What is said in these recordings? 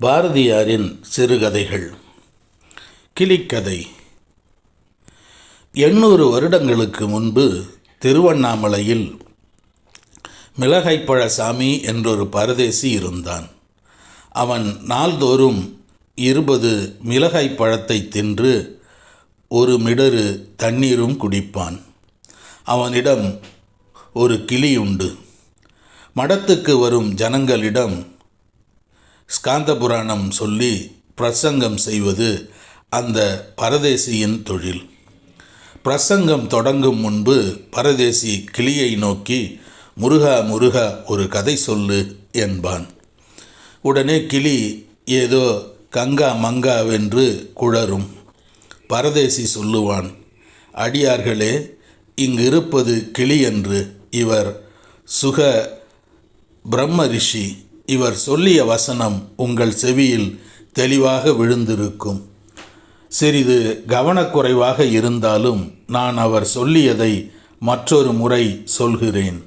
பாரதியாரின் சிறுகதைகள். கிளிக்கதை. எண்ணூறு வருடங்களுக்கு முன்பு திருவண்ணாமலையில் மிளகைப்பழ சாமி என்றொரு பரதேசி இருந்தான். அவன் நாள்தோறும் இருபது மிளகாய் பழத்தை தின்று ஒரு மிடறு தண்ணீரும் குடிப்பான். அவனிடம் ஒரு கிளி உண்டு மடத்துக்கு வரும் ஜனங்களிடம் ஸ்காந்த புராணம் சொல்லி பிரசங்கம் செய்வது அந்த பரதேசியின் தொழில். பிரசங்கம் தொடங்கும் முன்பு பரதேசி கிளியை நோக்கி முருகா முருகா ஒரு கதை சொல்லு என்பான். உடனே கிளி ஏதோ கங்கா மங்காவென்று குழரும். பரதேசி சொல்லுவான் அடியார்களே இங்கு இருப்பது கிளி என்று. இவர் சுக பிரம்ம ரிஷி. இவர் சொல்லிய வசனம் உங்கள் செவியில் தெளிவாக விழுந்திருக்கும். சிறிது கவனக்குறைவாக இருந்தாலும் நான் அவர் சொல்லியதை மற்றொரு முறை சொல்கிறேன்.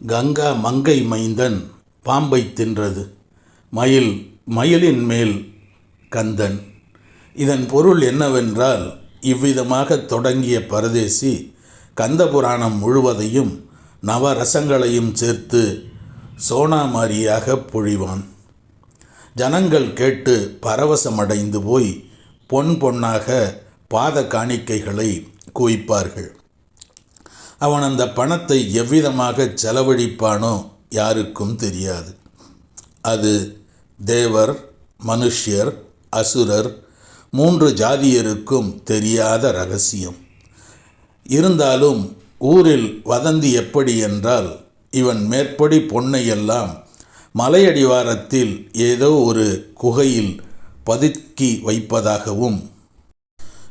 கங்கா மங்கை மைந்தன் பாம்பை தின்றது. மயில் மயிலின் மேல் கந்தன். இதன் பொருள் என்னவென்றால் இவ்விதமாக தொடங்கிய பரதேசி கந்தபுராணம் முழுவதையும் நவரசங்களையும் சேர்த்து சோனாமாரியாக பொழிவான். ஜனங்கள் கேட்டு பரவசமடைந்து போய் பொன் பொன்னாக பாத காணிக்கைகளை குவிப்பார்கள். அவன் அந்த பணத்தை எவ்விதமாக செலவழிப்பானோ யாருக்கும் தெரியாது. அது தேவர் மனுஷ்யர் அசுரர் மூன்று ஜாதியருக்கும் தெரியாத ரகசியம். இருந்தாலும் ஊரில் வதந்தி எப்படி என்றால் இவன் மேற்படி பொன்னையெல்லாம் மலையடிவாரத்தில் ஏதோ ஒரு குகையில் பதுக்கி வைப்பதாகவும்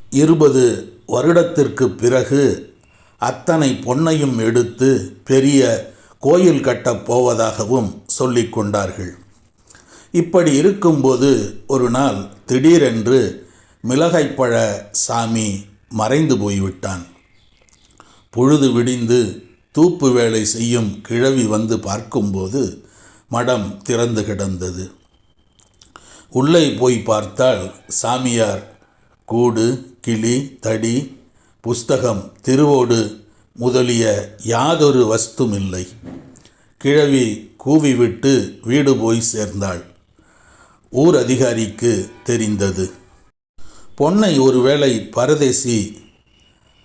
இருபது வருடத்திற்கு பிறகு அத்தனை பொன்னையும் எடுத்து பெரிய கோயில் கட்டப் போவதாகவும் சொல்லிக் கொண்டார்கள். இப்படி இருக்கும்போது ஒரு நாள் திடீரென்று மிளகைப்பழ சாமி மறைந்து போய்விட்டான். பொழுது விடிந்து தூப்பு வேலை செய்யும் கிழவி வந்து பார்க்கும்போது மடம் திறந்து கிடந்தது. உள்ளே போய் பார்த்தால் சாமியார் கூடு கிளி தடி புஸ்தகம் திருவோடு முதலிய யாதொரு வஸ்தும் இல்லை கிழவி கூவிவிட்டு வீடு போய் சேர்ந்தாள். ஊர் அதிகாரிக்கு தெரிந்தது. பொன்னை ஒருவேளை பரதேசி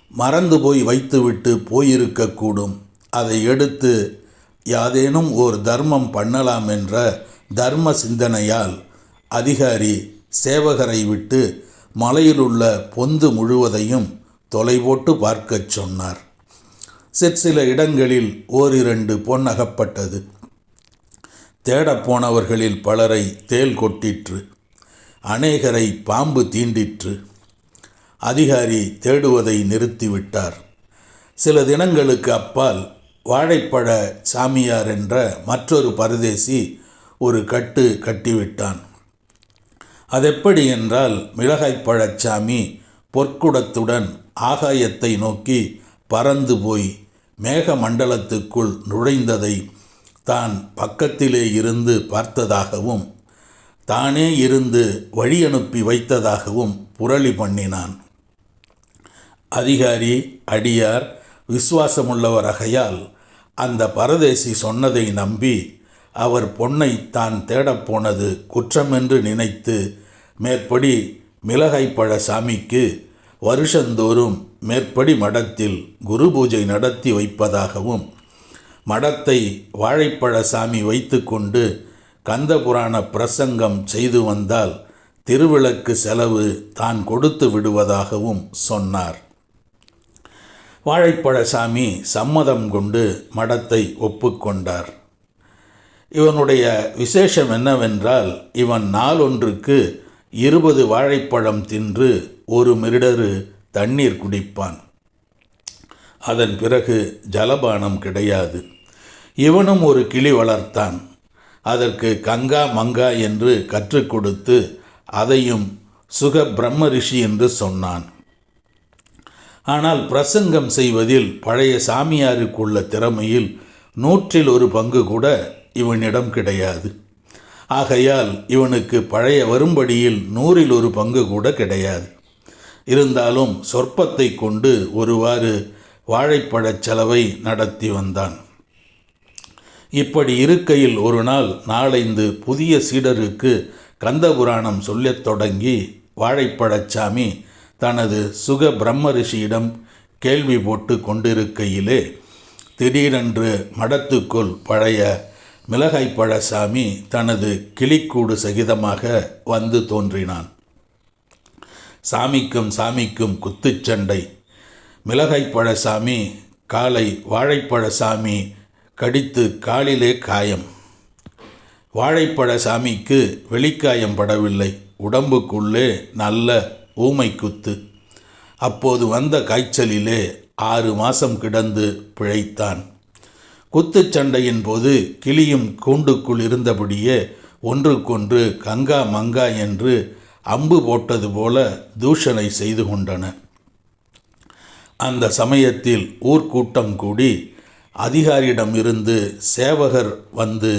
மறந்து போய் வைத்துவிட்டு போயிருக்கக்கூடும். அதை எடுத்து யாதேனும் ஓர் தர்மம் பண்ணலாம் என்ற தர்ம சிந்தனையால் அதிகாரி சேவகரை விட்டு மலையிலுள்ள பொந்து முழுவதையும் தொலைபோட்டு பார்க்கச் சொன்னார். சிற்சில இடங்களில் ஓரிரண்டு பொன் அகப்பட்டது. தேடப்போனவர்களில் பலரை தேல் கொட்டிற்று. அநேகரை பாம்பு தீண்டிற்று. அதிகாரி தேடுவதை நிறுத்திவிட்டார். சில தினங்களுக்கு அப்பால் வாழைப்பழ சாமியார் என்ற மற்றொரு பரதேசி ஒரு கட்டு கட்டிவிட்டான். அதெப்படி என்றால் மிளகாய்ப்பழச்சாமி பொற்குடத்துடன் ஆகாயத்தை நோக்கி பறந்து போய் மேக மண்டலத்துக்குள் நுழைந்ததை தான் பக்கத்திலே இருந்து பார்த்ததாகவும் தானே இருந்து வழி அனுப்பி வைத்ததாகவும் புரளி பண்ணினான். அதிகாரி அடியார் விசுவாசமுள்ளவராகையால் அந்த பரதேசி சொன்னதை நம்பி அவர் பொன்னை தான் தேடப்போனது குற்றமென்று நினைத்து மேற்படி மிளகைப்பழ சாமிக்கு வருஷந்தோறும் மேற்படி மடத்தில் குரு பூஜை நடத்தி வைப்பதாகவும் மடத்தை வாழைப்பழ சாமி வைத்துக்கொண்டு கந்தபுராண பிரசங்கம் செய்து வந்தால் திருவிளக்கு செலவு தான் கொடுத்து விடுவதாகவும் சொன்னார். வாழைப்பழசாமி சம்மதம் கொண்டு மடத்தை ஒப்புக்கொண்டார். இவனுடைய விசேஷம் என்னவென்றால் இவன் நாளொன்றுக்கு இருபது வாழைப்பழம் தின்று ஒரு மிருடரு தண்ணீர் குடிப்பான். அதன் பிறகு ஜலபானம் கிடையாது. இவனும் ஒரு கிளி வளர்த்தான். அதற்கு கங்கா மங்கா என்று கற்றுக் கொடுத்து அதையும் சுக பிரம்ம ரிஷி என்று சொன்னான். ஆனால் பிரசங்கம் செய்வதில் பழைய சாமியாருக்குள்ள திறமையில் நூற்றில் ஒரு பங்கு கூட இவனிடம் கிடையாது. ஆகையால் இவனுக்கு பழைய வரும்படியில் நூறில் ஒரு பங்கு கூட கிடையாது. இருந்தாலும் சொற்பத்தை கொண்டு ஒருவாறு வாழைப்பழச் செலவை நடத்தி வந்தான். இப்படி இருக்கையில் ஒரு நாள் நாளைந்து புதிய சீடருக்கு கந்தபுராணம் சொல்லத் தொடங்கி வாழைப்பழச்சாமி தனது சுக பிரம்ம ரிஷியிடம் கேள்வி போட்டு கொண்டிருக்கையிலே திடீரென்று மடத்துக்குள் பழைய மிளகாய் பழசாமி தனது கிளிக்கூடு சகிதமாக வந்து தோன்றினான். சாமிக்கும் சாமிக்கும் குத்துச்சண்டை மிளகாய் பழசாமி காலை வாழைப்பழசாமி கடித்து காலிலே காயம். வாழைப்பழசாமிக்கு வெளிக்காயம் படவில்லை. உடம்புக்குள்ளே நல்ல ஊமை குத்து அப்போது வந்த காய்ச்சலிலே ஆறு மாசம் கிடந்து பிழைத்தான். குத்துச்சண்டையின் போது கிளியும் கூண்டுக்குள் இருந்தபடியே ஒன்றுக்கொன்று கங்கா மங்கா என்று அம்பு போட்டது போல தூஷணை செய்து கொண்டன. அந்த சமயத்தில் ஊர்க்கூட்டம் கூடி அதிகாரியிடமிருந்து சேவகர் வந்து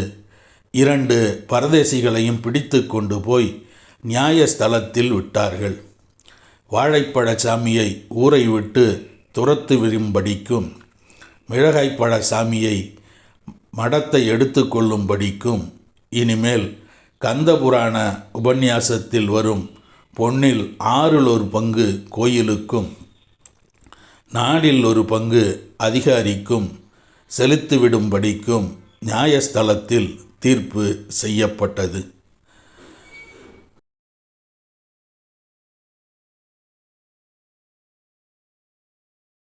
இரண்டு பரதேசிகளையும் பிடித்து கொண்டு போய் நியாயஸ்தலத்தில் விட்டார்கள். வாழைப்பழசாமியை ஊரை விட்டு துரத்து விரும்படிக்கும் மிளகாய்ப்பழசாமியை சாமியை மடத்தை எடுத்துக்கொள்ளும்படிக்கும் இனிமேல் கந்தபுராண உபன்யாசத்தில் வரும் பொன்னில் ஆறில் ஒரு பங்கு கோயிலுக்கும் நாடில் ஒரு பங்கு அதிகாரிக்கும் செலுத்திவிடும்படிக்கும் நியாயஸ்தலத்தில் தீர்ப்பு செய்யப்பட்டது.